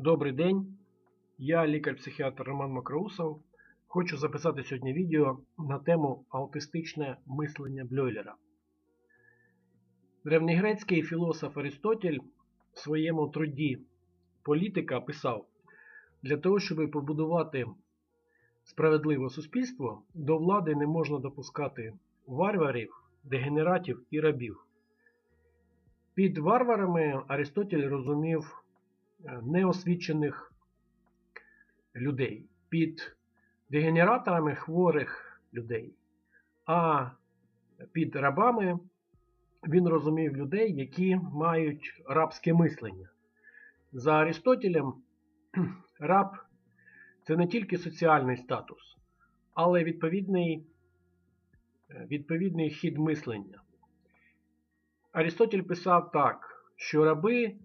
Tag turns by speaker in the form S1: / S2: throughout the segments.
S1: Добрий день, я лікар-психіатр Роман Макроусов. Хочу записати сьогодні відео на тему аутистичне мислення Блойлера. Древньогрецький філософ Аристотель в своєму труді Політика писав: для того, щоб побудувати справедливе суспільство, до влади не можна допускати варварів, дегенератів і рабів. Під варварами Аристотель розумів неосвічених людей, під дегенераторами хворих людей, а під рабами він розумів людей, які мають рабське мислення. За Аристотелем раб це не тільки соціальний статус, але відповідний, е, відповідний хід мислення. Арістотель писав так, що раби е,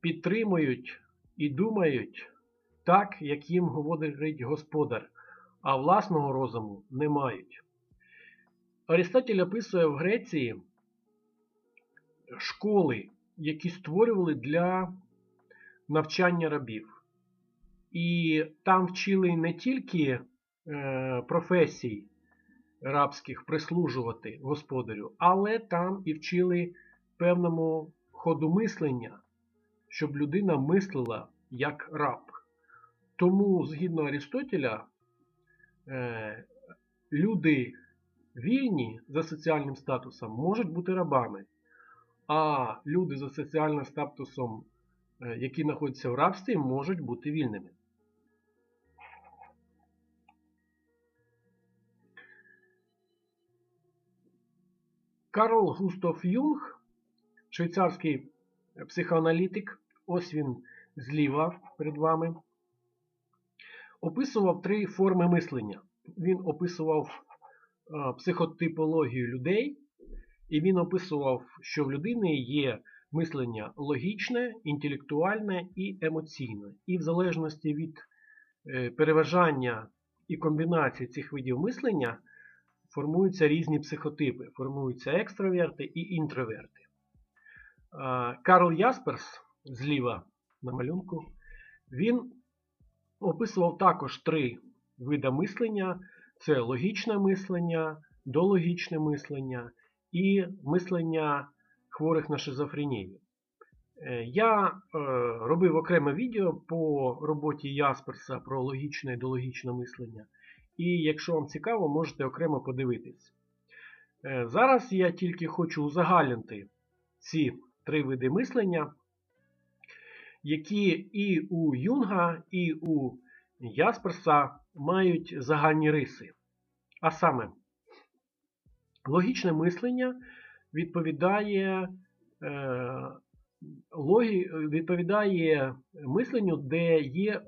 S1: підтримують і думають так, як їм говорить господар, а власного розуму не мають. Арістотель описує в Греції школи, які створювали для навчання рабів. І там вчили не тільки е, професій рабських прислужувати господарю, але там і вчили певному ходу мислення, щоб людина мислила як раб. Тому, згідно Арістотеля, е, люди вільні за соціальним статусом можуть бути рабами, а люди за соціальним статусом, е, які знаходяться в рабстві, можуть бути вільними. Карл Густав Юнг, швейцарський психоаналітик, ось він зліва перед вами, описував три форми мислення. Він описував психотипологію людей, і він описував, що в людини є мислення логічне, інтелектуальне і емоційне. І в залежності від е, переважання і комбінації цих видів мислення формуються різні психотипи, формуються екстраверти і інтроверти. Карл Ясперс зліва на малюнку, він описував також три види мислення: це логічне мислення, дологічне мислення і мислення хворих на шизофренію. Е, я е, робив окреме відео по роботі Ясперса про логічне і дологічне мислення. І якщо вам цікаво, можете окремо подивитись. Е, зараз я тільки хочу узагальнити ці три види мислення, які і у Юнга, і у Ясперса мають загальні риси. А саме, логічне мислення відповідає е, логі, відповідає мисленню, де є е,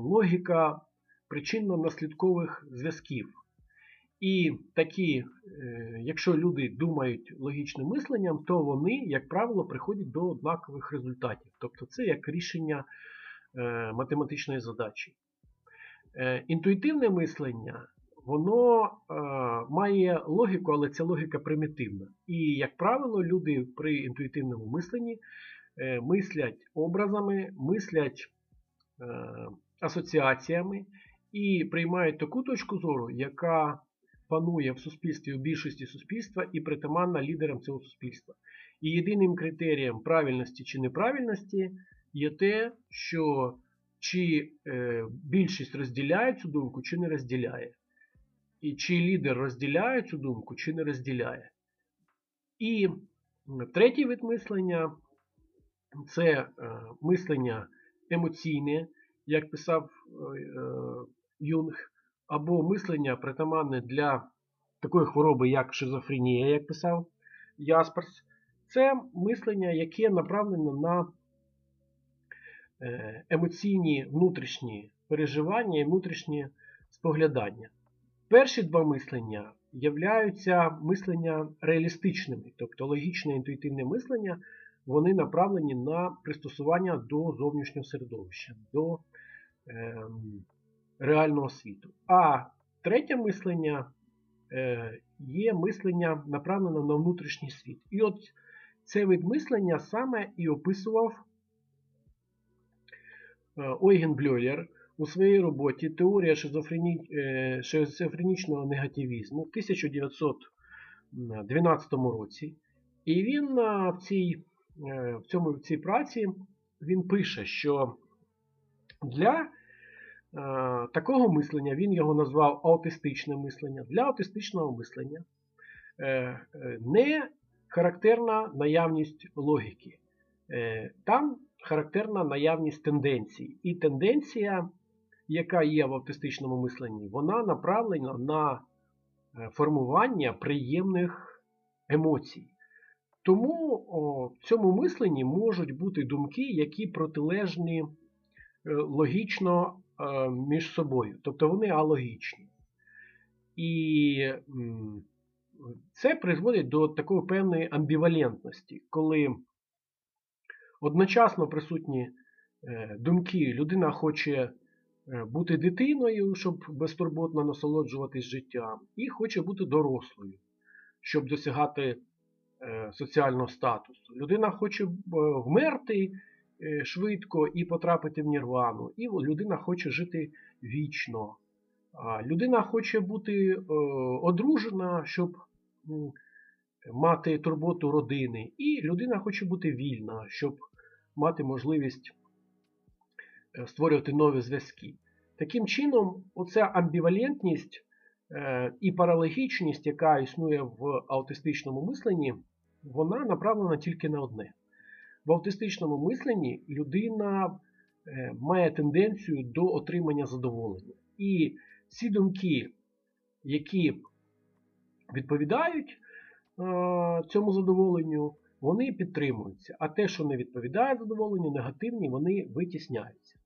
S1: логіка причинно-наслідкових зв'язків. І такі, е, якщо люди думають логічним мисленням, то вони, як правило, приходять до однакових результатів. Тобто це як рішення е, математичної задачі. Е, інтуїтивне мислення, воно має логіку, але ця логіка примітивна. І, як правило, люди при інтуїтивному мисленні мислять образами, мислять асоціаціями і приймають таку точку зору, яка панує в суспільстві в більшості суспільства і притаманна лідерам цього суспільства. І єдиним критерієм правильності чи неправильності є те, що чи е, більшість розділяє цю думку, чи не розділяє. І чи лідер розділяє цю думку, чи не розділяє. І третій вид мислення це е, мислення емоційне, як писав е, Юнг, або мислення притаманне для такої хвороби, як шизофренія, як писав Ясперс, це мислення, яке направлено на е, емоційні внутрішні переживання і внутрішні споглядання. Перші два мислення являються мислення реалістичними, тобто логічне інтуїтивне мислення, вони направлені на пристосування до зовнішнього середовища, до е, реального світу. А третє мислення е, є мислення направлене на внутрішній світ. І от цей вид мислення саме і описував Ойген Бльолєр у своїй роботі Теорія е, шизофренічного негативізму в 1912 році. І він е, в цій, е, в цьому, в цій праці він пише, що для Е, такого мислення, він його назвав аутистичне мислення. Для аутистичного мислення е, е, не характерна наявність логіки. Там характерна наявність тенденцій. І тенденція, яка є в аутистичному мисленні, вона направлена на формування приємних емоцій. Тому в цьому мисленні можуть бути думки, які протилежні логічно Е, між собою. Тобто вони алогічні. І це призводить до такої певної амбівалентності, коли одночасно присутні е, думки, людина хоче е, бути дитиною, щоб безтурботно насолоджуватись життям, і хоче бути дорослою, щоб досягати соціального статусу. Людина хоче вмерти Е, швидко і потрапити в нірвану. І людина хоче жити вічно. Людина хоче бути е, одружена, щоб мати турботу родини. І людина хоче бути вільна, щоб мати можливість е, створювати нові зв'язки. Таким чином, оця амбівалентність і паралогічність, яка існує в аутистичному мисленні, вона направлена тільки на одне. В аутистичному мисленні людина е, має тенденцію до отримання задоволення. І ці думки, які відповідають е, цьому задоволенню, вони підтримуються. А те, що не відповідає задоволенню, негативні, вони витісняються.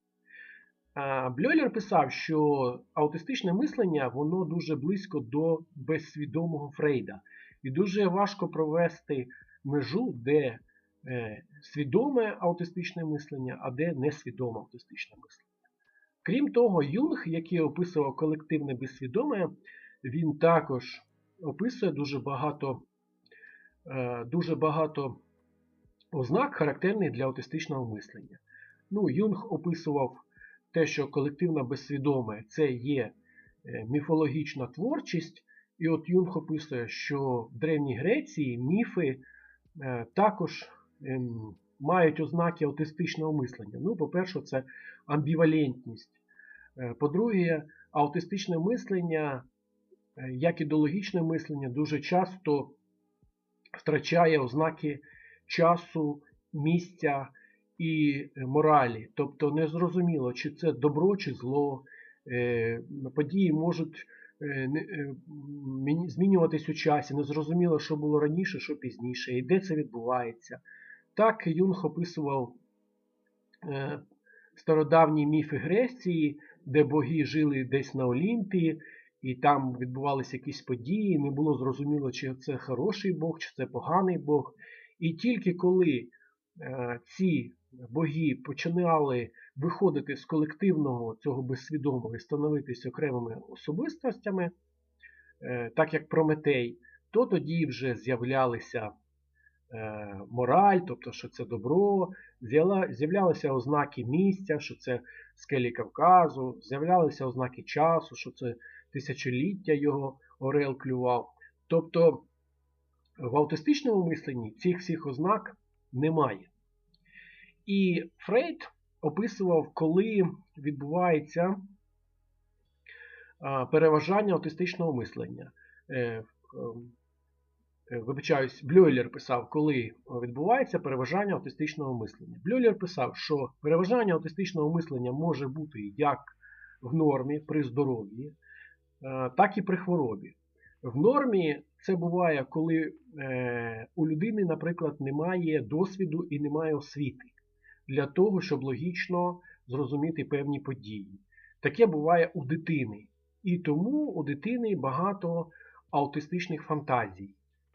S1: Бльолер писав, що аутистичне мислення воно дуже близько до безсвідомого Фрейда. І дуже важко провести межу, де свідоме аутистичне мислення, а де несвідоме аутистичне мислення. Крім того, Юнг, який описував колективне безсвідоме, він також описує дуже багато е, дуже багато ознак, характерних для аутистичного мислення. Ну, Юнг описував те, що колективне безсвідоме це є е, міфологічна творчість. І от Юнг описує, що в Древній Греції міфи також мають ознаки аутистичного мислення. Ну, По-перше, це амбівалентність. Е, по-друге, аутистичне мислення, е, як ідеологічне мислення, дуже часто втрачає ознаки часу, місця і моралі. Тобто незрозуміло, чи це добро, чи зло. Е, події можуть змінюватись у часі. Незрозуміло, що було раніше, що пізніше, і де це відбувається. Так Юнг описував е, стародавні міфи Греції, де боги жили десь на Олімпії, і там відбувалися якісь події, не було зрозуміло, чи це хороший Бог, чи це поганий Бог. І тільки коли е, ці боги починали виходити з колективного цього безсвідомого і становитися окремими особистостями, е, так як Прометей, то тоді вже з'являлися мораль, тобто, що це добро, з'являлися ознаки місця, що це скелі Кавказу, з'являлися ознаки часу, що це тисячоліття його Орел клював. Тобто в аутистичному мисленні цих всіх ознак немає. І Фрейд описував, коли відбувається переважання аутистичного мислення. Е, Е, вибачаюсь, Блюйлер писав, коли відбувається переважання аутистичного мислення. Блюйлер писав, що переважання аутистичного мислення може бути як в нормі при здоров'ї, е, так і при хворобі. В нормі це буває, коли е, у людини, наприклад, немає досвіду і немає освіти для того, щоб логічно зрозуміти певні події. Таке буває у дитини. І тому у дитини багато аутистичних фантазій.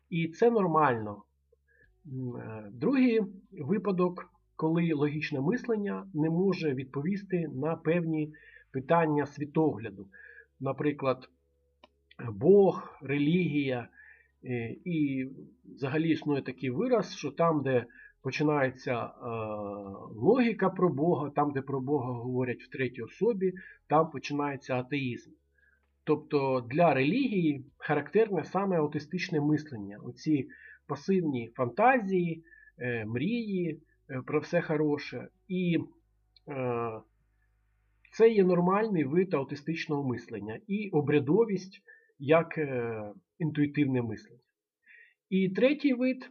S1: І це нормально. Е, другий випадок, коли логічне мислення не може відповісти на певні питання світогляду. Наприклад, Бог, релігія. Е, і взагалі існує такий вираз, що там, де починається е, логіка про Бога, там, де про Бога говорять в третій особі, там починається атеїзм. Тобто для релігії характерне саме аутистичне мислення, оці пасивні фантазії, е, мрії е, про все хороше. І е, це є нормальний вид аутистичного мислення і обрядовість як інтуїтивне мислення. І третій вид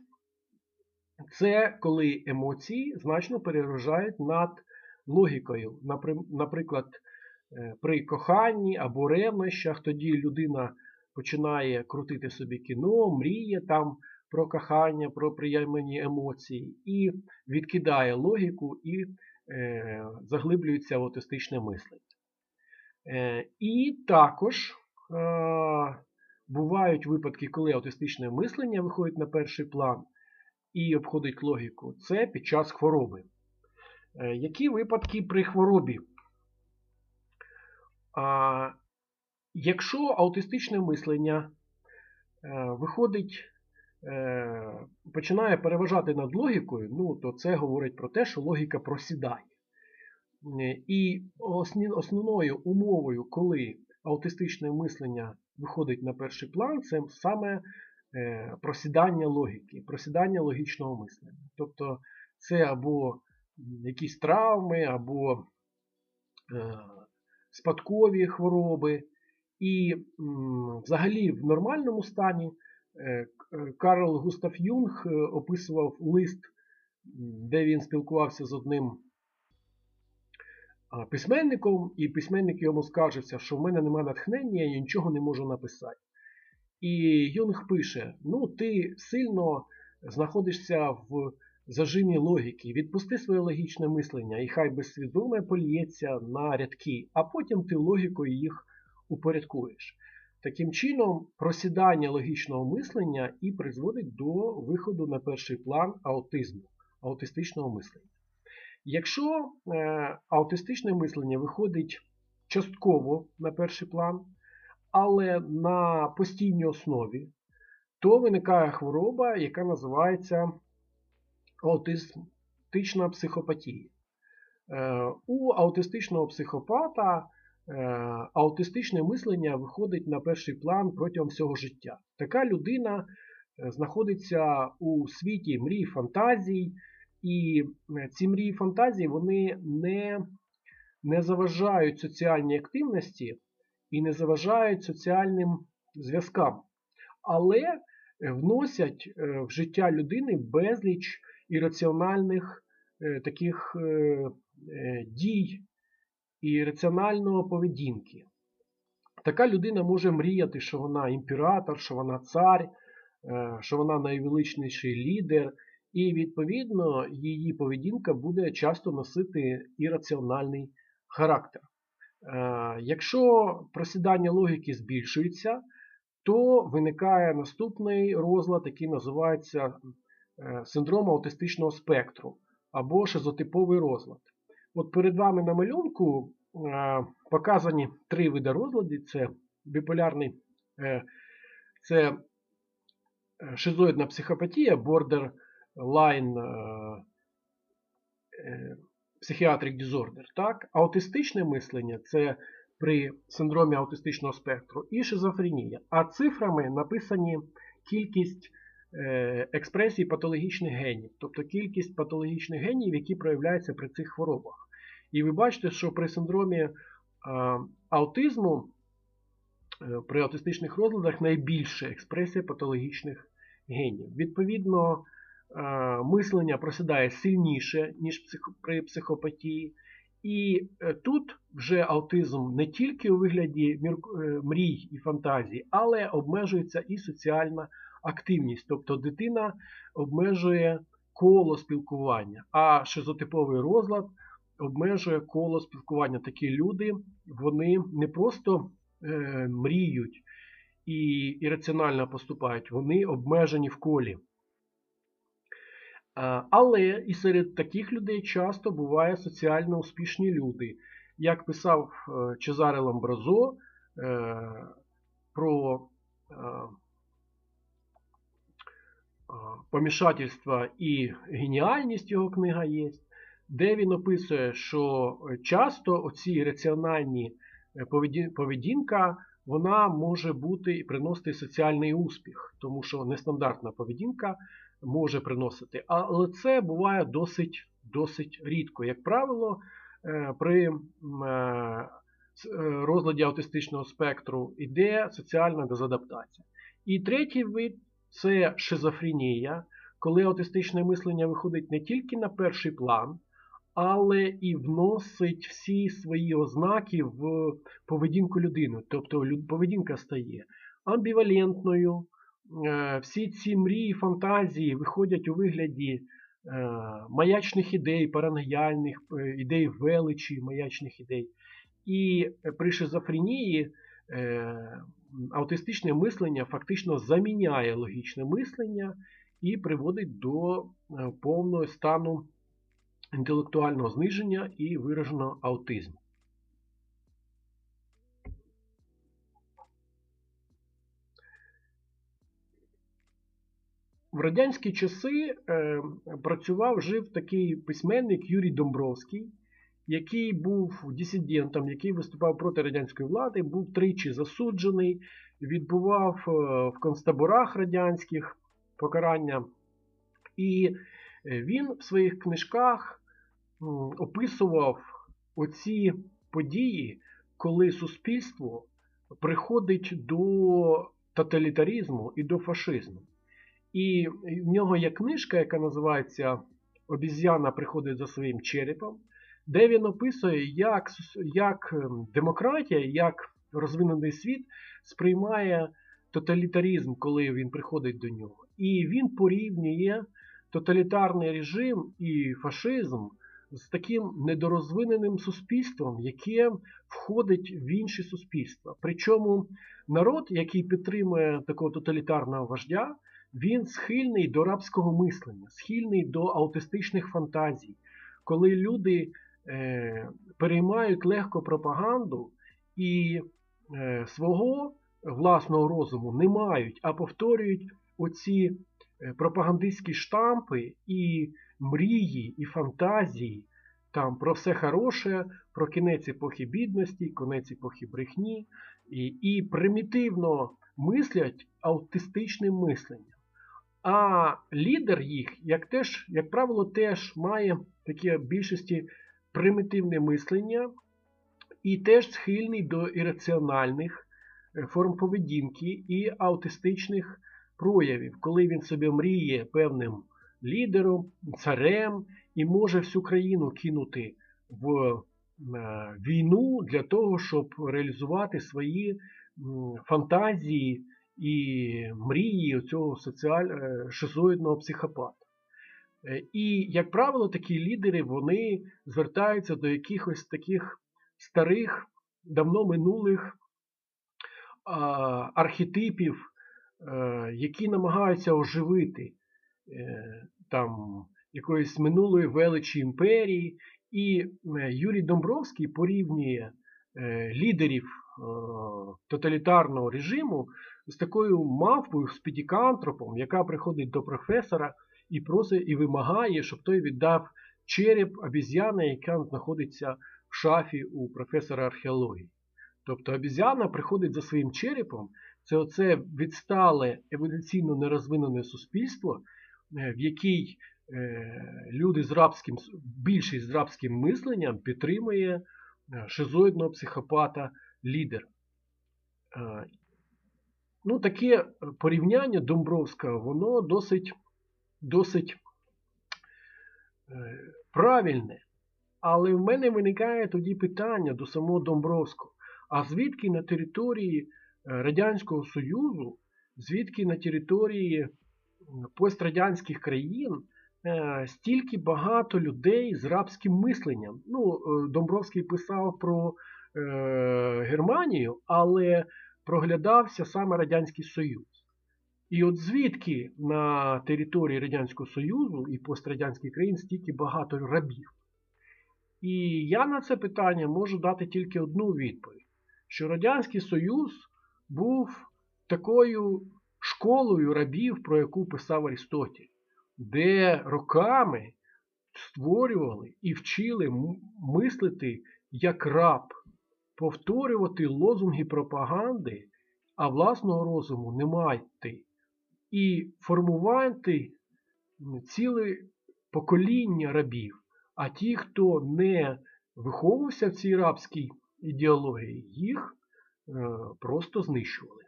S1: це коли емоції значно переважають над логікою. Наприклад, при коханні або ревнощах, тоді людина починає крутити собі кіно, мріє там про кохання, про приємні емоції, і відкидає логіку і е, заглиблюється в аутистичне мислення. Е, І також е, бувають випадки, коли аутистичне мислення виходить на перший план і обходить логіку. Це під час хвороби. Е, які випадки при хворобі? А, Якщо аутистичне мислення е, виходить, е, починає переважати над логікою, ну, то це говорить про те, що логіка просідає. І основною умовою, коли аутистичне мислення виходить на перший план, це саме Е, просідання логіки, просідання логічного мислення. Тобто це або якісь травми, або е, спадкові хвороби. І взагалі в нормальному стані е, Карл Густав Юнг описував лист, де він спілкувався з одним письменником, і письменник йому скаржився, що в мене немає натхнення, я нічого не можу написати. І Юнг пише: ну, ти сильно знаходишся в зажимі логіки, відпусти своє логічне мислення, і хай безсвідоме поліється на рядки, а потім ти логікою їх упорядкуєш. Таким чином, просідання логічного мислення і призводить до виходу на перший план аутизму, аутистичного мислення. Якщо е, аутистичне мислення виходить частково на перший план, але на постійній основі, то виникає хвороба, яка називається аутистична психопатія. Е, у аутистичного психопата е, аутистичне мислення виходить на перший план протягом всього життя. Така людина е, знаходиться у світі мрій фантазій, і ці мрії фантазії вони не, не заважають соціальній активності і не заважають соціальним зв'язкам, але вносять в життя людини безліч ірраціональних е, таких е, дій і раціонального поведінки. Така людина може мріяти, що вона імператор, що вона цар, що вона найвеличніший лідер, і, відповідно, її поведінка буде часто носити ірраціональний характер. Е, якщо просідання логіки збільшується, то виникає наступний розлад, який називається е, синдром аутистичного спектру або шизотиповий розлад. От перед вами на малюнку е, показані три види розладів: це биполярний, це шизоїдна психопатія, borderline Psychiatric disorder, так? Аутистичне мислення це при синдромі аутистичного спектру і шизофренія. А цифрами написані кількість е, експресій патологічних генів, тобто кількість патологічних генів, які проявляються при цих хворобах. І ви бачите, що при синдромі е, аутизму, е, при аутистичних розладах найбільше експресія патологічних генів. Відповідно, мислення просідає сильніше, ніж при психопатії. І тут вже аутизм не тільки у вигляді мрій і фантазій, але обмежується і соціальна активність. Тобто дитина обмежує коло спілкування, а шизотиповий розлад обмежує коло спілкування. Такі люди вони не просто мріють і ірраціонально поступають, вони обмежені в колі. Але і серед таких людей часто буває соціально успішні люди. Як писав е, Чезаре Ламбразо е, про е, помішательства і геніальність його книга є, де він описує, що часто оці раціональні поведінка вона може бути і приносити соціальний успіх, тому що нестандартна поведінка може приносити. Але це буває досить досить рідко. Як правило, е, при е, е, розладі аутистичного спектру йде соціальна дезадаптація. І третій вид це шизофренія, коли аутистичне мислення виходить не тільки на перший план, але і вносить всі свої ознаки в поведінку людини. Тобто поведінка стає амбівалентною. Е, всі ці мрії, фантазії виходять у вигляді е, маячних ідей, параногіальних е, ідей величі, маячних ідей. І при шизофренії аутистичне мислення фактично заміняє логічне мислення і приводить до повного стану інтелектуального зниження і вираженого аутизму. В радянські часи е, працював, жив такий письменник Юрій Домбровський, який був дисидентом, який виступав проти радянської влади, був тричі засуджений, відбував е, в концтаборах радянських покарання. І е, він в своїх книжках описував оці події, коли суспільство приходить до тоталітарізму і до фашизму. І в нього є книжка, яка називається Обіз'яна приходить за своїм черепом, де він описує, як як ем, демократія, як розвинений світ сприймає тоталітарізм, коли він приходить до нього. І він порівнює тоталітарний режим і фашизм з таким недорозвиненим суспільством, яке входить в інші суспільства. Причому народ, який підтримує такого тоталітарного вождя, він схильний до рабського мислення, схильний до аутистичних фантазій, коли люди переймають легко пропаганду і е, свого власного розуму не мають, а повторюють оці е, пропагандистські штампи і мрії і фантазії там про все хороше, про кінець епохи бідності, конець епохи брехні, і, і примітивно мислять аутистичним мисленням. А лідер їх, як теж, як правило, теж має таке більшості примітивне мислення і теж схильний до ірраціональних е, форм поведінки і аутистичних проявів, коли він собі мріє певним лідером, царем і може всю країну кинути в е, війну для того, щоб реалізувати свої фантазії і мрії цього соціаль... Е, шизоїдного психопата. Е, і, як правило, такі лідери вони звертаються до якихось таких старих, давно минулих архетипів, які намагаються оживити там якоїсь минулої величі імперії. І Юрій Домбровський порівнює е, лідерів е, тоталітарного режиму з такою мавпою, з підікантропом, яка приходить до професора і просить і вимагає, щоб той віддав череп обіз'яни, яка знаходиться в шафі у професора археології. Тобто обіз'яна приходить за своїм черепом, це оце відстале еволюційно нерозвинене суспільство, Е, в якій е, люди з рабським, більшість з рабським мисленням підтримує е, шизоїдного психопата лідер. Ну, Таке порівняння Домбровського, воно досить досить правильне. Але в мене виникає тоді питання до самого Домбровського. А звідки на території Радянського Союзу, звідки на території пострадянських країн е, стільки багато людей з рабським мисленням. Ну, е, Домбровський писав про е, Германію, але проглядався саме Радянський Союз. І от звідки на території Радянського Союзу і пострадянських країн стільки багато рабів? І я на це питання можу дати тільки одну відповідь: що Радянський Союз був такою школою рабів, про яку писав Арістотель, де роками створювали і вчили мислити як раб, повторювати лозунги пропаганди, а власного розуму не мати, і формувати ціле покоління рабів. А ті, хто не виховувався в цій рабській ідеології, їх е, просто знищували.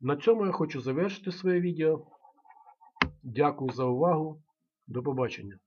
S1: На цьому я хочу завершити своє відео. Дякую за увагу. До побачення.